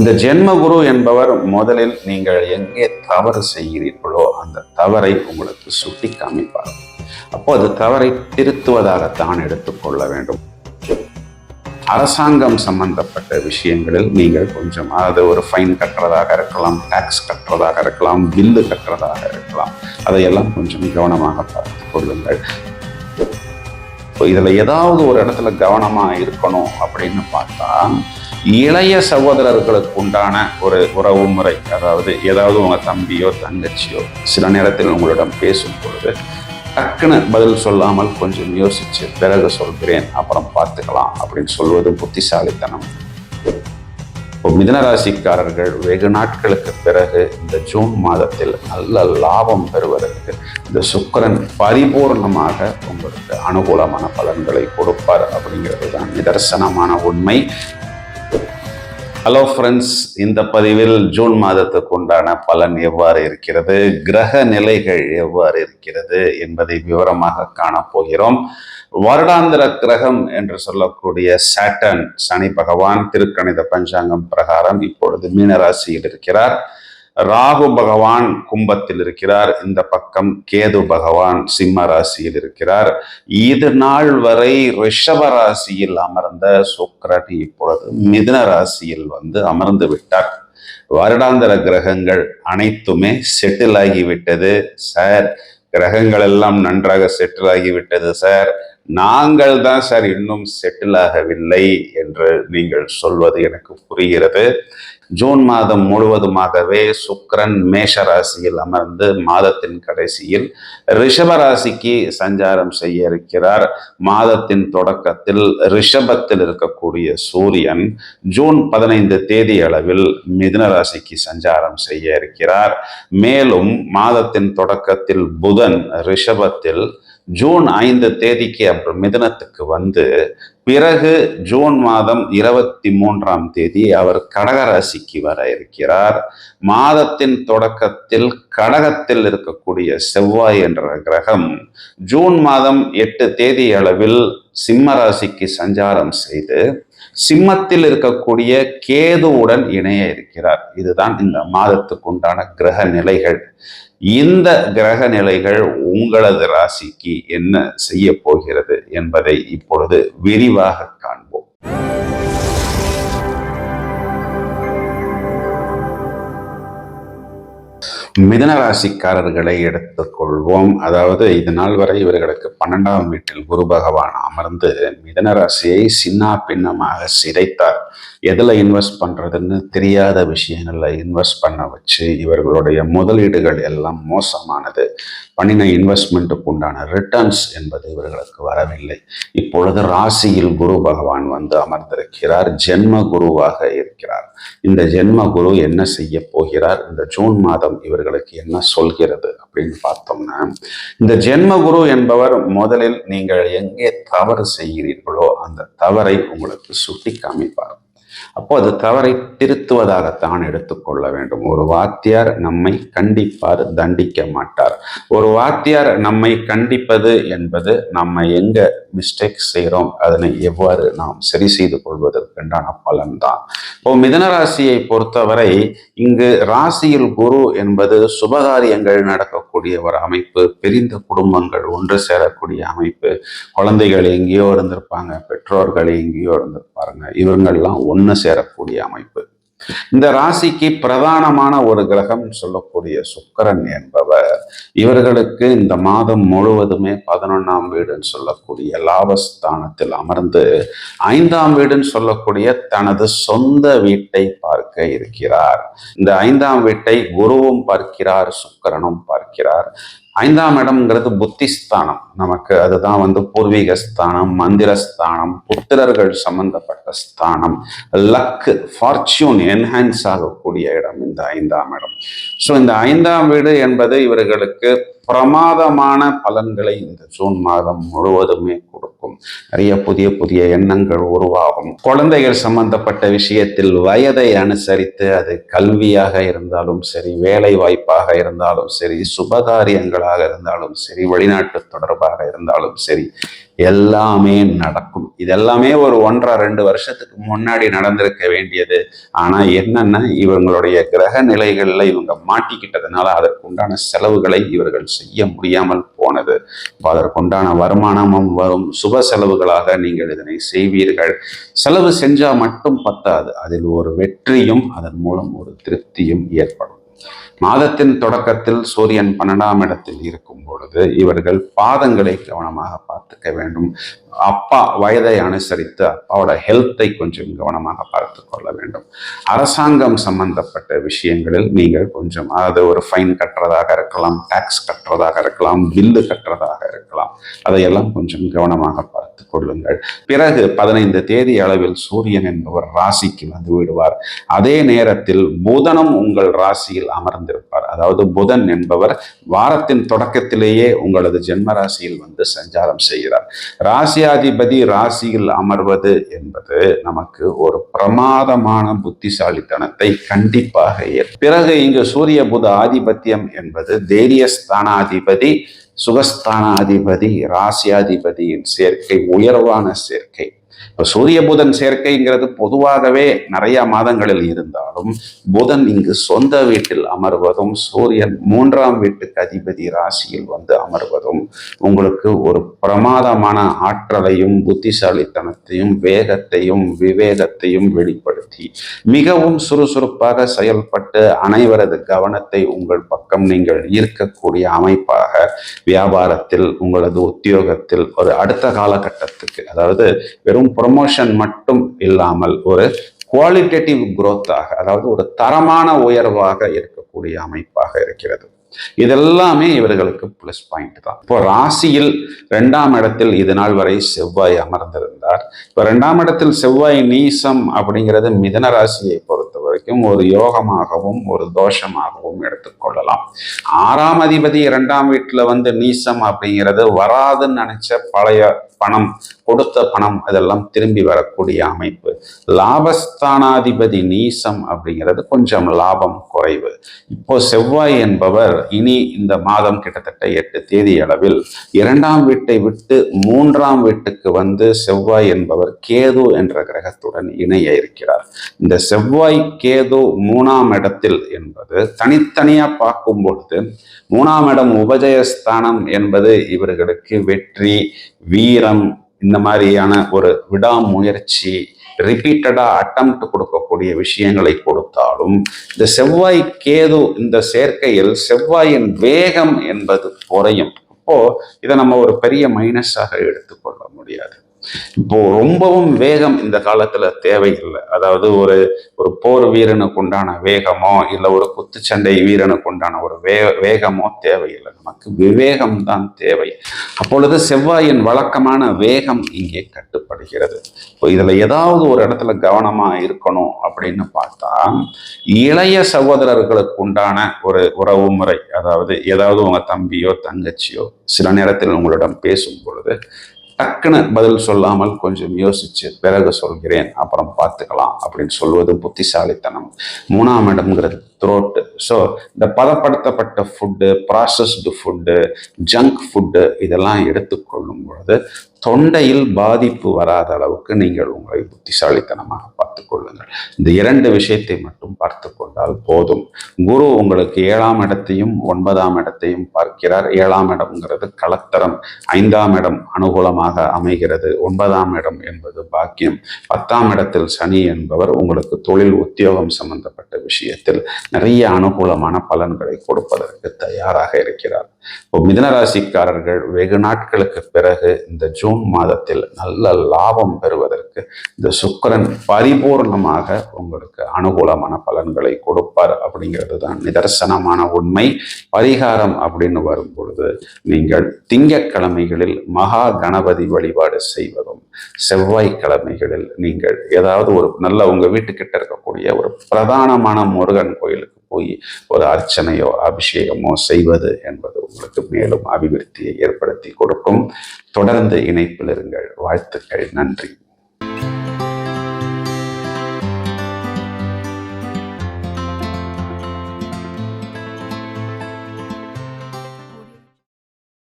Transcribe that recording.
இந்த ஜென்மகுரு என்பவர் முதலில் நீங்கள் எங்கே தவறு செய்கிறீர்களோ அந்த தவறை உங்களுக்கு சுட்டி காமிப்பார். அப்போ அது தவறை திருத்துவதாகத்தான் எடுத்துக்கொள்ள வேண்டும். அரசாங்கம் சம்பந்தப்பட்ட விஷயங்களில் நீங்கள் கொஞ்சம் அதாவது ஒரு ஃபைன் கட்டுறதாக இருக்கலாம் டாக்ஸ் கட்டுறதாக இருக்கலாம் பில்லு கட்டுறதாக இருக்கலாம். அதையெல்லாம் கொஞ்சம் கவனமாக பார்த்து கொள்ளுங்கள். இப்போ இதில் ஏதாவது ஒரு இடத்துல கவனமாக இருக்கணும் அப்படின்னு பார்த்தா இளைய சகோதரர்களுக்கு உண்டான ஒரு உறவு முறை அதாவது ஏதாவது உங்கள் தம்பியோ தங்கச்சியோ சில நேரத்தில் உங்களிடம் பேசும் பொழுது டக்குன்னு பதில் சொல்லாமல் கொஞ்சம் யோசிச்சு பிறகு சொல்கிறேன் அப்புறம் பார்த்துக்கலாம் அப்படின்னு சொல்வது புத்திசாலித்தனம். இப்போ மிதனராசிக்காரர்கள் வெகு நாட்களுக்கு பிறகு இந்த ஜூன் மாதத்தில் நல்ல லாபம் பெறுவதற்கு இந்த சுக்கரன் பரிபூர்ணமாக உங்களுக்கு அனுகூலமான பலன்களை கொடுப்பார் அப்படிங்கிறது தான் நிதர்சனமான உண்மை. ஹலோ ஃப்ரெண்ட்ஸ் இந்த பதிவில் ஜூன் மாதத்துக்கு உண்டான பலன் எவ்வாறு இருக்கிறது கிரக நிலைகள் எவ்வாறு இருக்கிறது என்பதை விவரமாக காணப்போகிறோம் வருடாந்திர கிரகம் என்று சொல்லக்கூடிய சாட்டன் சனி பகவான் திருக்கணித பஞ்சாங்கம் பிரகாரம் இப்பொழுது மீனராசியில் இருக்கிறார். ராகு பகவான் கும்பத்தில் இருக்கிறார். இந்த பக்கம் கேது பகவான் சிம்ம ராசியில் இருக்கிறார். இது நாள் வரை ரிஷப ராசியில் அமர்ந்த சுக்கரன் இப்பொழுது மிதுன ராசியில் வந்து அமர்ந்து விட்டார். வருடாந்திர கிரகங்கள் அனைத்துமே செட்டில் ஆகிவிட்டது சார் கிரகங்கள் எல்லாம் நன்றாக செட்டில் ஆகிவிட்டது சார் நாங்கள் தான் சார் இன்னும் செட்டில் ஆகவில்லை என்று நீங்கள் சொல்வது எனக்கு புரிகிறது. ஜூன் மாதம் முழுவதுமாகவே சுக்கரன் மேஷ ராசியில் அமர்ந்து மாதத்தின் கடைசியில் ரிஷப ராசிக்கு சஞ்சாரம் செய்ய இருக்கிறார். மாதத்தின் தொடக்கத்தில் ரிஷபத்தில் இருக்கக்கூடிய சூரியன் ஜூன் பதினைந்து தேதி அளவில் மிதுன ராசிக்கு சஞ்சாரம் செய்ய இருக்கிறார். மேலும் மாதத்தின் தொடக்கத்தில் புதன் ரிஷபத்தில் ஜூன் ஐந்து தேதிக்கு அப்புறம் மிதுனத்துக்கு வந்து பிறகு ஜூன் மாதம் இருபத்தி மூன்றாம் தேதி அவர் கடகராசிக்கு வர இருக்கிறார். மாதத்தின் தொடக்கத்தில் கடகத்தில் இருக்கக்கூடிய செவ்வாய் என்ற கிரகம் ஜூன் மாதம் எட்டு தேதி அளவில் சிம்ம ராசிக்கு சஞ்சாரம் செய்து சிம்மத்தில் இருக்கக்கூடிய கேதுவுடன் இணைய இருக்கிறார். இதுதான் இந்த மாதத்துக்கு உண்டான கிரக நிலைகள். இந்த கிரக நிலைகள் உங்களது ராசிக்கு என்ன செய்ய போகிறது என்பதை இப்பொழுது விரிவாக காண்போம். மிதன ராசிக்காரர்களை எடுத்துக்கொள்வோம். அதாவது இது நாள் வரை இவர்களுக்கு பன்னெண்டாம் வீட்டில் குரு பகவான் அமர்ந்து மிதன ராசியை சின்னா பின்னமாக சிதைத்தார். எதில் இன்வெஸ்ட் பண்ணுறதுன்னு தெரியாத விஷயங்களில் இன்வெஸ்ட் பண்ண வச்சு இவர்களுடைய முதலீடுகள் எல்லாம் மோசமானது. பண்ணின இன்வெஸ்ட்மெண்ட்டுக்கு உண்டான ரிட்டர்ன்ஸ் என்பது இவர்களுக்கு வரவில்லை. இப்பொழுது ராசியில் குரு பகவான் வந்து அமர்ந்திருக்கிறார். ஜென்ம குருவாக இருக்கிறார். இந்த ஜென்ம குரு என்ன செய்ய போகிறார்? இந்த ஜூன் மாதம் இவர்களுக்கு என்ன சொல்கிறது அப்படின்னு பார்த்தோம்னா இந்த ஜென்ம குரு என்பவர் முதலில் நீங்கள் எங்கே தவறு செய்கிறீர்களோ அந்த தவறை உங்களுக்கு சுட்டி காமிப்பார் அப்போ அது தவறை திருத்துவதாகத்தான் எடுத்துக்கொள்ள வேண்டும். ஒரு வாத்தியார் நம்மை கண்டிப்பார் தண்டிக்க மாட்டார். ஒரு வாத்தியார் நம்மை கண்டிப்பது என்பது நம்ம எங்க மிஸ்டேக் செய்கிறோம் அதனை எவ்வாறு நாம் சரி செய்து கொள்வதற்குண்டான பலன்தான். இப்போ மிதன ராசியை பொறுத்தவரை இங்கு ராசியில் குரு என்பது சுபகாரியங்கள் நடக்கக்கூடிய ஒரு அமைப்பு பிரிந்த குடும்பங்கள் ஒன்று சேரக்கூடிய அமைப்பு. குழந்தைகள் எங்கேயோ இருந்திருப்பாங்க பெற்றோர்கள் எங்கேயோ இருந்திருப்பாருங்க. இவங்கள்லாம் ஒன்று சேரக்கூடிய அமைப்பு. இந்த ராசிக்கு பிரதானமான ஒரு கிரகம் சொல்லக்கூடிய சுக்கரன் என்பவர். இவர்களுக்கு இந்த மாதம் முழுவதுமே பதினொன்னாம் வீடுன்னு சொல்லக்கூடிய லாபஸ்தானத்தில் அமர்ந்து ஐந்தாம் வீடுன்னு சொல்லக்கூடிய தனது சொந்த வீட்டை பார்க்க இருக்கிறார். இந்த ஐந்தாம் வீட்டை குருவும் பார்க்கிறார் சுக்கரனும் பார்க்கிறார். ஐந்தாம் இடம்ங்கிறது புத்திஸ்தானம். நமக்கு அதுதான் வந்து பூர்வீக ஸ்தானம் மந்திர ஸ்தானம் புத்திரர்கள் சம்பந்தப்பட்ட ஸ்தானம். லக்கு ஃபார்ச்சூன் என்ஹான்ஸ் ஆகக்கூடிய இடம் இந்த ஐந்தாம் இடம். ஸோ இந்த ஐந்தாம் வீடு என்பது இவர்களுக்கு பிரமாதமான பலன்களை இந்த ஜூன் மாதம் முழுவதுமே இருக்கும் நிறைய புதிய புதிய எண்ணங்கள் உருவாகும். குழந்தைகள் சம்பந்தப்பட்ட விஷயத்தில் வயதை அனுசரித்து அது கல்வியாக இருந்தாலும் சரி வேலை வாய்ப்பாக இருந்தாலும் சரி சுபகாரியங்களாக இருந்தாலும் சரி வெளிநாட்டு தொடர்பாக இருந்தாலும் சரி எல்லாமே நடக்கும். இது எல்லாமே ஒரு ஒன்றரை ரெண்டு வருஷத்துக்கு முன்னாடி நடந்திருக்க வேண்டியது. ஆனா என்னன்னா இவங்களுடைய கிரக நிலைகள்ல இவங்க மாட்டிக்கிட்டதுனால அதற்குண்டான செலவுகளை இவர்கள் செய்ய முடியாமல் போனது. அதற்குண்டான வருமானமும் வரும். சுப செலவுகளாக நீங்கள் இதனை செய்வீர்கள். செலவு செஞ்சா மட்டும் பத்தாது. அதில் ஒரு வெற்றியும் அதன் மூலம் ஒரு திருப்தியும் ஏற்படும். மாதத்தின் தொடக்கத்தில் சூரியன் பன்னெண்டாம் இடத்தில் இருக்கும் பொழுது இவர்கள் பாதங்களை கவனமாக பார்த்துக்க வேண்டும். அப்பா வயதை அனுசரித்து அப்பாவோட ஹெல்த்தை கொஞ்சம் கவனமாக பார்த்து கொள்ள வேண்டும். அரசாங்கம் சம்பந்தப்பட்ட விஷயங்களில் நீங்கள் கொஞ்சம் அதாவது ஒரு ஃபைன் கட்டுறதாக இருக்கலாம் டாக்ஸ் கட்டுறதாக இருக்கலாம் பில்லு கட்டுறதாக இருக்கலாம். அதையெல்லாம் கொஞ்சம் கவனமாக பார்த்து கொள்ளுங்கள். பிறகு பதினைந்து தேதி அளவில் சூரியன் என்பவர் ராசிக்கு வந்து விடுவார். அதே நேரத்தில் புதனும் உங்கள் ராசியில் அமர்ந்திருப்பார். அதாவது புதன் என்பவர் வாரத்தின் தொடக்கத்திலேயே உங்களது ஜென்ம ராசியில் வந்து சஞ்சாரம் செய்கிறார். ராசியாதிபதி ராசியில் அமர்வது என்பது நமக்கு ஒரு பிரமாதமான புத்திசாலித்தனத்தை கண்டிப்பாக பிறகு இங்கு சூரிய புத ஆதிபத்தியம் என்பது தைரியஸ்தானாதிபதி சுகஸ்தானாதிபதி ராசியாதிபதியின் சேர்க்கை உயர்வான சேர்க்கை. இப்போ சூரிய புதன் சேர்க்கைங்கிறது பொதுவாகவே நிறைய மாதங்களில் இருந்தாலும் புதன் இங்கு சொந்த வீட்டில் அமர்வதும் சூரியன் மூன்றாம் வீட்டுக்கு அதிபதி ராசியில் வந்து அமர்வதும் உங்களுக்கு ஒரு பிரமாதமான ஆற்றலையும் புத்திசாலித்தனத்தையும் வேகத்தையும் விவேகத்தையும் வெளிப்படுத்தி மிகவும் சுறுசுறுப்பாக செயல்பட்டு அனைவரது கவனத்தை உங்கள் பக்கம் நீங்கள் ஈர்க்கக்கூடிய அமைப்பாக வியாபாரத்தில் உங்களது உத்தியோகத்தில் ஒரு அடுத்த காலகட்டத்துக்கு அதாவது வெறும் ப்ரொமோஷன் மட்டும் இல்லாமல் ஒரு குவாலிட்டேட்டிவ் குரோத்தாக அதாவது ஒரு தரமான உயர்வாக இருக்கக்கூடிய அமைப்பாக இருக்கிறது. இதெல்லாமே இவர்களுக்கு பிளஸ் பாயிண்ட் தான். இப்போ ராசியில் ரெண்டாம் இடத்தில் இது நாள் வரை செவ்வாய் அமர்ந்திருந்தார். இப்போ ரெண்டாம் இடத்தில் செவ்வாய் நீசம் அப்படிங்கிறது மிதன ராசியை பொறுத்த வரைக்கும் ஒரு யோகமாகவும் ஒரு தோஷமாகவும் எடுத்துக்கொள்ளலாம் ஆறாம் அதிபதி இரண்டாம் வீட்டுல வந்து நீசம் அப்படிங்கிறது வராதுன்னு நினைச்ச பழைய பணம் கொடுத்த பணம் அதெல்லாம் திரும்பி வரக்கூடிய அமைப்பு. லாபஸ்தானாதிபதி நீசம் அப்படிங்கிறது கொஞ்சம் லாபம் குறைவு. இப்போ செவ்வாய் என்பவர் இனி இந்த மாதம் கிட்டத்தட்ட எட்டு தேதி அளவில் இரண்டாம் வீட்டை விட்டு மூன்றாம் வீட்டுக்கு வந்து செவ்வாய் என்பவர் கேது என்ற கிரகத்துடன் இணைய இருக்கிறார். இந்த செவ்வாய் கேது மூணாம் இடத்தில் என்பது தனித்தனியா பார்க்கும் பொழுது மூணாம் இடம் உபஜயஸ்தானம் என்பது இவர்களுக்கு வெற்றி வீரம் இந்த மாதிரியான ஒரு விடாமுயற்சி ரிப்பீட்டடாக அட்டம்ப்ட் கொடுக்கக்கூடிய விஷயங்களை கொடுத்தாலும் இந்த செவ்வாய் கேது இந்த சேர்க்கையில் செவ்வாயின் வேகம் என்பது குறையும். அப்போ இதை நம்ம ஒரு பெரிய மைனஸாக எடுத்துக்கொள்ள முடியாது. இப்போ ரொம்பவும் வேகம் இந்த காலத்துல தேவையில்லை. அதாவது ஒரு ஒரு போர் வீரனுக்கு உண்டான வேகமோ இல்லை ஒரு குத்துச்சண்டை வீரனுக்கு உண்டான ஒரு வே வேகமோ தேவையில்லை. நமக்கு விவேகம் தான் தேவை. அப்பொழுது செவ்வாயின் வழக்கமான வேகம் இங்கே கட்டுப்படுகிறது. இப்போ இதுல ஏதாவது ஒரு இடத்துல கவனமா இருக்கணும் அப்படின்னு பார்த்தா இளைய சகோதரர்களுக்கு உண்டான ஒரு உறவு முறை அதாவது ஏதாவது உங்க தம்பியோ தங்கச்சியோ சில நேரத்தில் உங்களிடம் பேசும் பொழுது டக்குன்னு பதில் சொல்லாமல் கொஞ்சம் யோசிச்சு பிறகு சொல்கிறேன் அப்புறம் பார்த்துக்கலாம் அப்படின்னு சொல்வது புத்திசாலித்தனம். மூணாம் இடம்ங்கிறது த்ரோட்டு ஸோ இந்த பதப்படுத்தப்பட்ட food processed food junk food இதெல்லாம் எடுத்துக்கொள்ளும் பொழுது தொண்டையில் பாதிப்பு வராத அளவுக்கு நீங்கள் உங்களை புத்திசாலித்தனமாக பார்த்து கொள்ளுங்கள். இந்த இரண்டு விஷயத்தை மட்டும் பார்த்து கொண்டால் போதும். குரு உங்களுக்கு ஏழாம் இடத்தையும் ஒன்பதாம் இடத்தையும் பார்க்கிறார். ஏழாம் இடம்ங்கிறது கலத்தரம். ஐந்தாம் இடம் அனுகூலமாக அமைகிறது. ஒன்பதாம் இடம் என்பது பாக்கியம். பத்தாம் இடத்தில் சனி என்பவர் உங்களுக்கு தொழில் உத்தியோகம் சம்பந்தப்பட்ட விஷயத்தில் நிறைய அனுகூலமான பலன்களை கொடுப்பதற்கு தயாராக இருக்கிறார். இப்போ மிதனராசிக்காரர்கள் வெகு நாட்களுக்கு பிறகு இந்த ஜூன் மாதத்தில் நல்ல லாபம் பெறுவதற்கு இந்த சுக்கரன் பரிபூர்ணமாக உங்களுக்கு அனுகூலமான பலன்களை கொடுப்பார் அப்படிங்கிறது தான் நிதர்சனமான உண்மை. பரிகாரம் அப்படின்னு வரும் பொழுது நீங்கள் திங்கக்கிழமைகளில் மகா கணபதி வழிபாடு செய்வதும் செவ்வாய்க்கிழமைகளில் நீங்கள் ஏதாவது ஒரு நல்ல உங்கள் வீட்டுக்கிட்ட இருக்கக்கூடிய ஒரு பிரதானமான முருகன் கோயில் போய் ஒரு அர்ச்சனையோ அபிஷேகமோ செய்வது என்பது உங்களுக்கு மேலும் அபிவிருத்தியை ஏற்படுத்தி கொடுக்கும். தொடர்ந்து இணைப்பில் இருங்கள். வாழ்த்துக்கள். நன்றி.